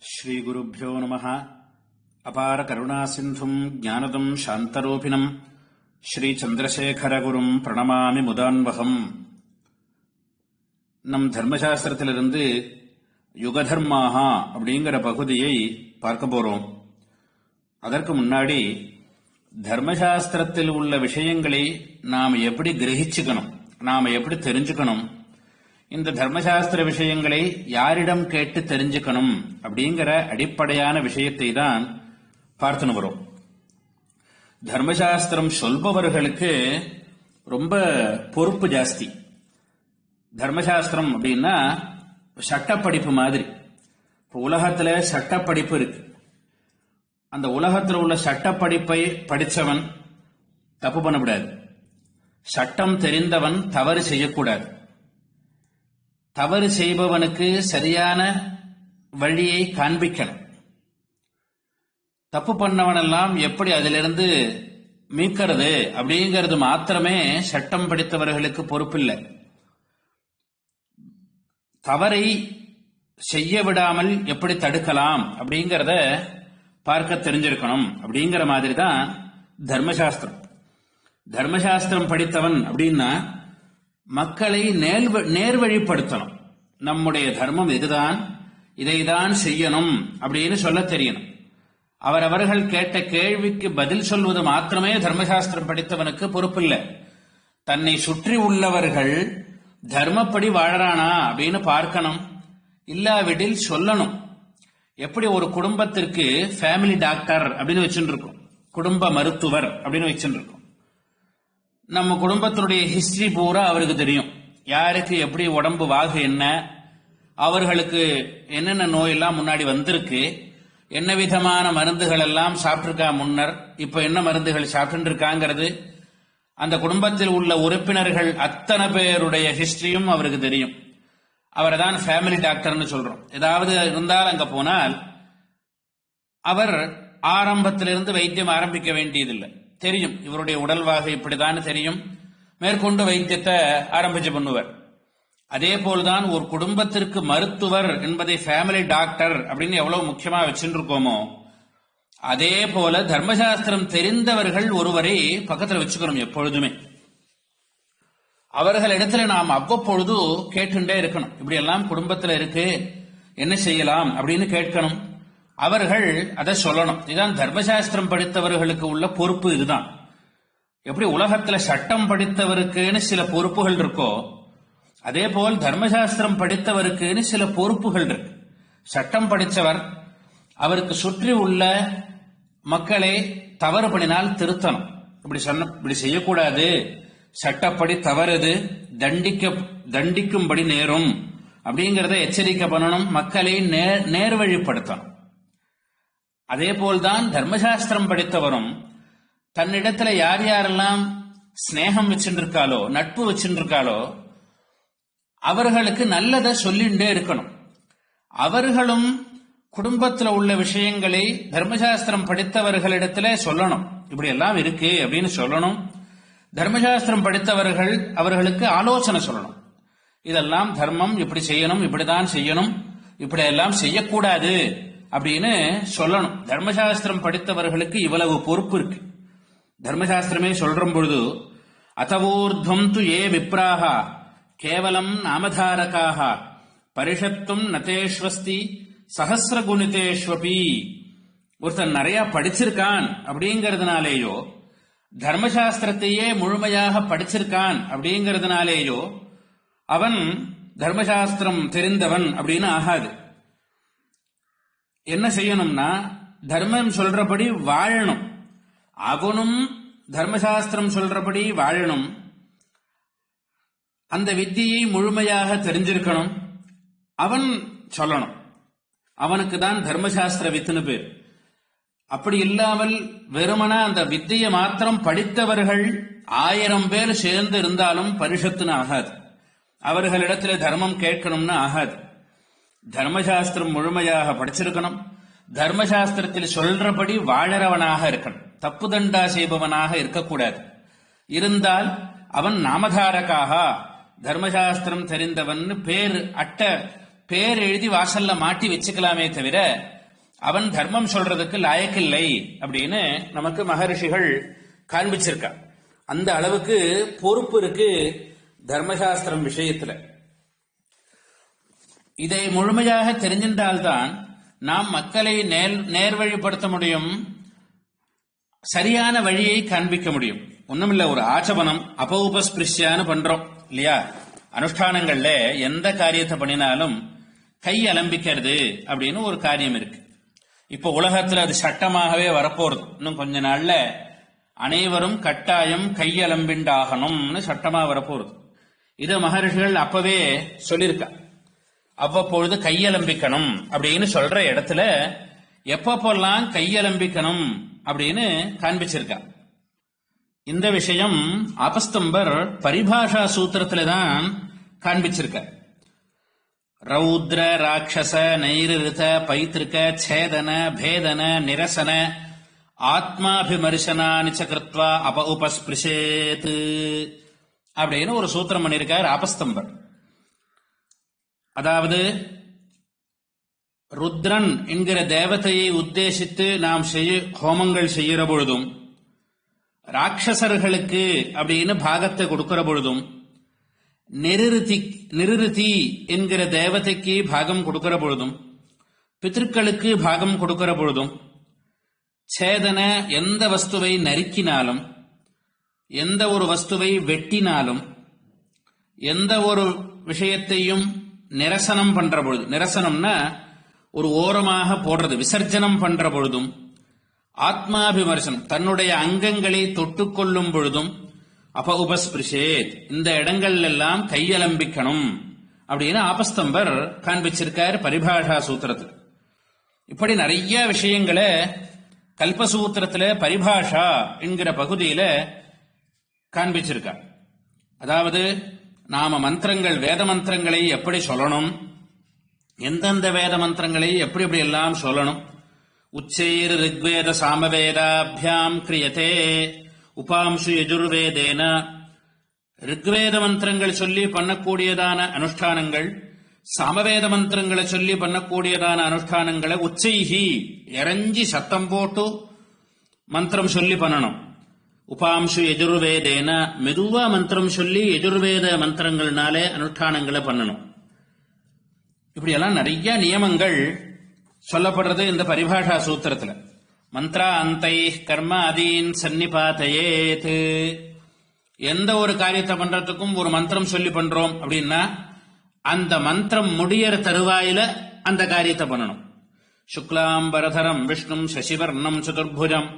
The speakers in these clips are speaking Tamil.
ஸ்ரீகுருப்போ நம அபார கருணாசிந்தும் ஜானதம் சாந்தரூபிணம். ஸ்ரீச்சந்திரசேகரகுரும் பிரணமாமி முதான்வகம். நம் தர்மசாஸ்திரத்திலிருந்து யுகதர்மாகா அப்படிங்கிற பகுதியை பார்க்க போறோம். அதற்கு முன்னாடி தர்மசாஸ்திரத்தில் உள்ள விஷயங்களை நாம் எப்படி கிரகிச்சுக்கணும் நாம் எப்படி தெரிஞ்சுக்கணும் இந்த தர்மசாஸ்திர விஷயங்களை யாரிடம் கேட்டு தெரிஞ்சுக்கணும் அப்படிங்கிற அடிப்படையான விஷயத்தை தான் பார்த்துன்னு வரும். தர்மசாஸ்திரம் சொல்பவர்களுக்கு ரொம்ப பொறுப்பு ஜாஸ்தி. தர்மசாஸ்திரம் அப்படின்னா சட்டப்படிப்பு மாதிரி. இப்போ உலகத்தில் சட்டப்படிப்பு இருக்கு. அந்த உலகத்தில் உள்ள சட்டப்படிப்பை படித்தவன் தப்பு பண்ணக்கூடாது சட்டம் தெரிந்தவன் தவறு செய்யக்கூடாது. தவறு செய்பவனுக்கு சரியான வழியை காண்பிக்கணும். தப்பு பண்ணவனெல்லாம் எப்படி அதிலிருந்து மீட்கிறது அப்படிங்கிறது மாத்திரமே சட்டம் படித்தவர்களுக்கு பொறுப்பில்லை. தவறை செய்ய விடாமல் எப்படி தடுக்கலாம் அப்படிங்கிறத பார்க்க தெரிஞ்சிருக்கணும் அப்படிங்கிற மாதிரி தான் தர்மசாஸ்திரம். தர்மசாஸ்திரம் படித்தவன் அப்படின்னா மக்களை நேர்வ- நேர்வழிப்படுத்தணும். நம்முடைய தர்மம் இதுதான் இதைதான் செய்யணும் அப்படின்னு சொல்ல தெரியணும். அவரவர்கள் கேட்ட கேள்விக்கு பதில் சொல்வது மாத்திரமே தர்மசாஸ்திரம் படித்தவனுக்கு பொறுப்பில்லை. தன்னை சுற்றி உள்ளவர்கள் தர்மப்படி வாழறானா அப்படின்னு பார்க்கணும். இல்லாவிடில் சொல்லணும். எப்படி ஒரு குடும்பத்திற்கு ஃபேமிலி டாக்டர் அப்படின்னு வச்சுருக்கோம். குடும்ப மருத்துவர் அப்படின்னு வச்சுருக்கோம். நம்ம குடும்பத்தினுடைய ஹிஸ்டரி பூரா அவருக்கு தெரியும். யாருக்கு எப்படி உடம்பு வாகு என்ன அவர்களுக்கு என்னென்ன நோயெல்லாம் முன்னாடி வந்திருக்கு என்ன விதமான மருந்துகள் எல்லாம் சாப்பிட்டிருக்கா முன்னர் இப்போ என்ன மருந்துகள் சாப்பிட்டுருக்காங்கிறது அந்த குடும்பத்தில் உள்ள உறுப்பினர்கள் அத்தனை பேருடைய ஹிஸ்டரியும் அவருக்கு தெரியும். அவரை தான் ஃபேமிலி டாக்டர்னு சொல்கிறோம் ஏதாவது இருந்தால் அங்கே போனால் அவர் ஆரம்பத்திலிருந்து வைத்தியம் ஆரம்பிக்க வேண்டியதில்லை. தெரியும். இவருடைய உடல்வாக இப்படிதான் தெரியும். மேற்கொண்டு வைத்தியத்தை ஆரம்பிச்சு பண்ணுவர். அதே போல்தான் ஒரு குடும்பத்திற்கு மருத்துவர் என்பதை ஃபேமிலி டாக்டர் அப்படின்னு எவ்வளவு முக்கியமா வச்சுருக்கோமோ அதே போல தர்மசாஸ்திரம் தெரிந்தவர்கள் ஒருவரை பக்கத்துல வச்சுக்கணும் எப்பொழுதுமே. அவர்களிடத்துல நாம் அவ்வப்பொழுது கேட்டுண்டே இருக்கணும். இப்படி எல்லாம் குடும்பத்துல இருக்கு என்ன செய்யலாம் அப்படின்னு கேட்கணும். அவர்கள் அதை சொல்லணும். இதுதான் தர்மசாஸ்திரம் படித்தவர்களுக்கு உள்ள பொறுப்பு இதுதான். எப்படி உலகத்துல சட்டம் படித்தவருக்குன்னு சில பொறுப்புகள் இருக்கோ அதே போல் தர்மசாஸ்திரம் படித்தவருக்குன்னு சில பொறுப்புகள் இருக்கு. சட்டம் படித்தவர் அவருக்கு சுற்றி உள்ள மக்களை தவறு பண்ணினால் திருத்தணும். இப்படி சொன்ன இப்படி செய்யக்கூடாது. சட்டப்படி தவறுது தண்டிக்க தண்டிக்கும்படி நேரும். அப்படிங்கிறத எச்சரிக்கை பண்ணணும். மக்களை நேர் நேர்வழிப்படுத்தணும். அதே போல்தான் தர்மசாஸ்திரம் படித்தவரும் தன்னிடத்துல யார் யாரெல்லாம் ஸ்னேகம் வச்சுருக்காளோ நட்பு வச்சுருக்காளோ அவர்களுக்கு நல்லதை சொல்லிண்டே இருக்கணும். அவர்களும் குடும்பத்தில் உள்ள விஷயங்களை தர்மசாஸ்திரம் படித்தவர்களிடத்துல சொல்லணும். இப்படி எல்லாம் இருக்கு அப்படின்னு சொல்லணும். தர்மசாஸ்திரம் படித்தவர்கள் அவர்களுக்கு ஆலோசனை சொல்லணும். இதெல்லாம் தர்மம் இப்படி செய்யணும் இப்படிதான் செய்யணும். இப்படி எல்லாம் செய்யக்கூடாது. அப்படின்னு சொல்லணும். தர்மசாஸ்திரம் படித்தவர்களுக்கு இவ்வளவு பொறுப்பு இருக்கு. தர்மசாஸ்திரமே சொல்ற பொழுது அத்தவூர்துவம் து ஏ விப்ராக கேவலம் நாமதாரகாக பரிஷத்தும் நதேஸ்வஸ்தி சகசிரகுணிதேஷ்வபி ஒருத்தன் நிறைய படிச்சிருக்கான் அப்படிங்கிறதுனாலேயோ தர்மசாஸ்திரத்தையே முழுமையாக படிச்சிருக்கான் அப்படிங்கிறதுனாலேயோ அவன் தர்மசாஸ்திரம் தெரிந்தவன் அப்படின்னு ஆகாது. என்ன செய்யணும்னா தர்மம் சொல்றபடி வாழணும். அவனும் தர்மசாஸ்திரம் சொல்றபடி வாழணும். அந்த வித்தியை முழுமையாக தெரிஞ்சிருக்கணும். அவன் சொல்லணும். அவனுக்கு தான் தர்மசாஸ்திர வித்துன்னு பேர். அப்படி இல்லாமல் வெறுமனா அந்த வித்தையை மாத்திரம் படித்தவர்கள் ஆயிரம் பேர் சேர்ந்து இருந்தாலும் பரிஷத்துன்னு ஆகாது. அவர்களிடத்தில் தர்மம் கேட்கணும்னு ஆகாது. தர்மசாஸ்திரம் முழுமையாக படிச்சிருக்கணும். தர்மசாஸ்திரத்தில் சொல்றபடி வாழறவனாக இருக்கணும். தப்பு தண்டா செய்பவனாக இருக்கக்கூடாது. இருந்தால் அவன் நாமதாரக்காக தர்மசாஸ்திரம் தெரிந்தவன் பேர் அட்ட பேர் எழுதி வாசல்ல மாட்டி வச்சுக்கலாமே தவிர அவன் தர்மம் சொல்றதுக்கு லாயக்கில்லை அப்படின்னு நமக்கு மகரிஷிகள் காண்பிச்சிருக்கா அந்த அளவுக்கு பொறுப்பு இருக்கு தர்மசாஸ்திரம் விஷயத்துல. இதை முழுமையாக தெரிஞ்சின்றால்தான் நாம் மக்களை நேர் நேர்வழிப்படுத்த முடியும் சரியான வழியை காண்பிக்க முடியும். ஒண்ணுமில்ல ஒரு ஆச்சபனம் அபௌபஸ்பிருஷ்யான்னு பண்றோம் இல்லையா? அனுஷ்டானங்கள்ல எந்த காரியத்தை பண்ணினாலும் கை அலம்பிக்கிறது அப்படின்னு ஒரு காரியம் இருக்கு. இப்போ உலகத்துல அது சட்டமாகவே வரப்போறது. இன்னும் கொஞ்ச நாள்ல அனைவரும் கட்டாயம் கையலம்பிண்டாகணும்னு சட்டமா வரப்போறது. இத மகர்ஷிகள் அப்பவே சொல்லியிருக்கா. அவ்வப்பொழுது கையலம்பிக்கணும் அப்படின்னு சொல்ற இடத்துல எப்பப்பெல்லாம் கையலம்பிக்கணும் அப்படின்னு காண்பிச்சிருக்கா. இந்த விஷயம் ஆபஸ்தம்பர் பரிபாஷா சூத்திரத்துல தான் காண்பிச்சிருக்க ரௌத்ர ராட்சச நைருத பைத்திருக்க சேதன பேதன நிரசன ஆத்மாபிமர்சனானி ச அப உபஸ்பிருஷேத் அப்படின்னு ஒரு சூத்திரம் பண்ணியிருக்கார் ஆபஸ்தம்பர் அதாவது ருத்ரன் என்கிற தேவதையை உத்தேசித்து நாம் செய்ய ஹோமங்கள் செய்கிற பொழுதும் ராட்சசர்களுக்கு அப்படின்னு பாகத்தை கொடுக்கிற பொழுதும் நெருதி நிருதி என்கிற தேவதைக்கு பாகம் கொடுக்கிற பொழுதும் பித்திருக்களுக்கு பாகம் கொடுக்கிற பொழுதும் சேதன எந்த வஸ்துவை நறுக்கினாலும் எந்த ஒரு வஸ்துவை வெட்டினாலும் எந்த ஒரு விஷயத்தையும் நிரசனம் பண்ற பொழுது நிரசனம்னா ஒரு ஓரமாக போடுறது விசர்ஜனம் பண்ற பொழுதும் ஆத்மாபிமர்சனம் தன்னுடைய அங்கங்களை தொட்டுக்கொள்ளும் பொழுதும் அப்ப உபஸ்பிருஷேத் இந்த இடங்கள்ல எல்லாம் கையலம்பிக்கணும் அப்படின்னு ஆபஸ்தம்பர் காண்பிச்சிருக்கார் பரிபாஷா சூத்திரத்தில். இப்படி நிறைய விஷயங்களை கல்பசூத்திரத்துல பரிபாஷா என்கிற பகுதியில காண்பிச்சிருக்கார். அதாவது நாம மந்திரங்கள் வேத மந்திரங்களை எப்படி சொல்லணும்? எந்தெந்த வேத மந்திரங்களை எப்படி எப்படி எல்லாம் சொல்லணும்? உச்சைர் ரிக்வேத சாமவேதாபியாம் கிரியதே உபாம்சு எஜுர்வேதேன ரிக்வேத மந்திரங்கள் சொல்லி பண்ணக்கூடியதான அனுஷ்டானங்கள் சாமவேத மந்திரங்களை சொல்லி பண்ணக்கூடியதான அனுஷ்டானங்களை உச்சைஹி இறஞ்சி சத்தம் போட்டு மந்திரம் சொல்லி பண்ணணும். உபாம்சு எஜுர்வேதேன மெதுவா மந்திரம் சொல்லி எஜுர்வேத மந்திரங்கள்னாலே அனுஷ்டானங்களை பண்ணணும். இப்படியெல்லாம் நிறைய நியமங்கள் சொல்லப்படுறது இந்த பரிபாஷா சூத்திரத்துல. மந்த்ரா அந்தை கர்ம அதீன் சன்னிபாத்தையேத்து எந்த ஒரு காரியத்தை பண்றதுக்கும் ஒரு மந்திரம் சொல்லி பண்றோம் அப்படின்னா அந்த மந்திரம் முடியற தருவாயில அந்த காரியத்தை பண்ணணும். சுக்லாம்பரதரம் விஷ்ணும் சசிவர்ணம் சதுர்புஜம்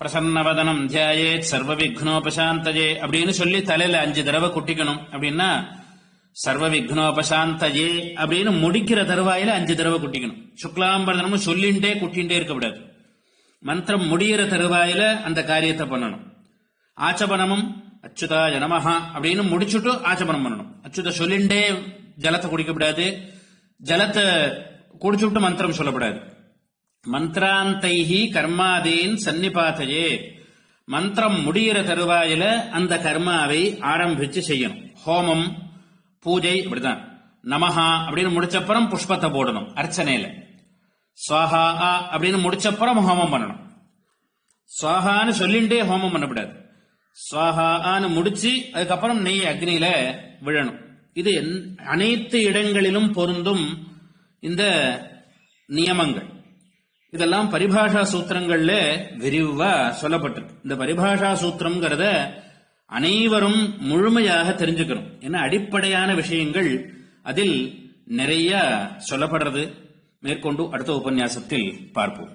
பிரசன்னவதனம் தியாயே சர்வ விக்னோபசாந்தஜே அப்படின்னு சொல்லி தலையில அஞ்சு தடவை குட்டிக்கணும். அப்படின்னா சர்வ விக்னோபசாந்தஜே அப்படின்னு முடிக்கிற தருவாயில அஞ்சு தடவை குட்டிக்கணும். சுக்லாம்பரதனமும் சொல்லிண்டே குட்டிண்டே இருக்கக்கூடாது. மந்திரம் முடியிற தருவாயில அந்த காரியத்தை பண்ணணும். ஆச்சபனமும் அச்சுதா ஜனமஹா அப்படின்னு முடிச்சுட்டு ஆச்சபனம் பண்ணணும். அச்சுத சொல்லிண்டே ஜலத்தை குடிக்கப்படாது ஜலத்தை குடிச்சுட்டு மந்திரம் சொல்லப்படாது மந்திராந்தைஹி கர்மாதீன் சன்னிபாத்தையே மந்திரம் முடியிற தருவாயில அந்த கர்மாவை ஆரம்பிச்சு செய்யணும். ஹோமம் பூஜை இப்படிதான் நமஹா அப்படின்னு முடிச்சப்புறம் புஷ்பத்தை போடணும் அர்ச்சனையில. சுவாஹா அப்படின்னு முடிச்சப்புறம் ஹோமம் பண்ணணும். சுவாஹான்னு சொல்லிண்டே ஹோமம் பண்ணக்கூடாது. சுவாஹான்னு முடிச்சு அதுக்கப்புறம் நெய் அக்னியில விழணும். இது என்- அனைத்து இடங்களிலும் பொருந்தும் இந்த நியமங்கள். இதெல்லாம் பரிபாஷா சூத்திரங்கள்ல விரிவா சொல்லப்பட்டிருக்கு. இந்த பரிபாஷா சூத்திரம்ங்கிறத அனைவரும் முழுமையாக தெரிஞ்சுக்கணும். ஏன்னா அடிப்படையான விஷயங்கள் அதில் நிறைய சொல்லப்படுறது. மேற்கொண்டு அடுத்த உபன்யாசத்தில் பார்ப்போம்.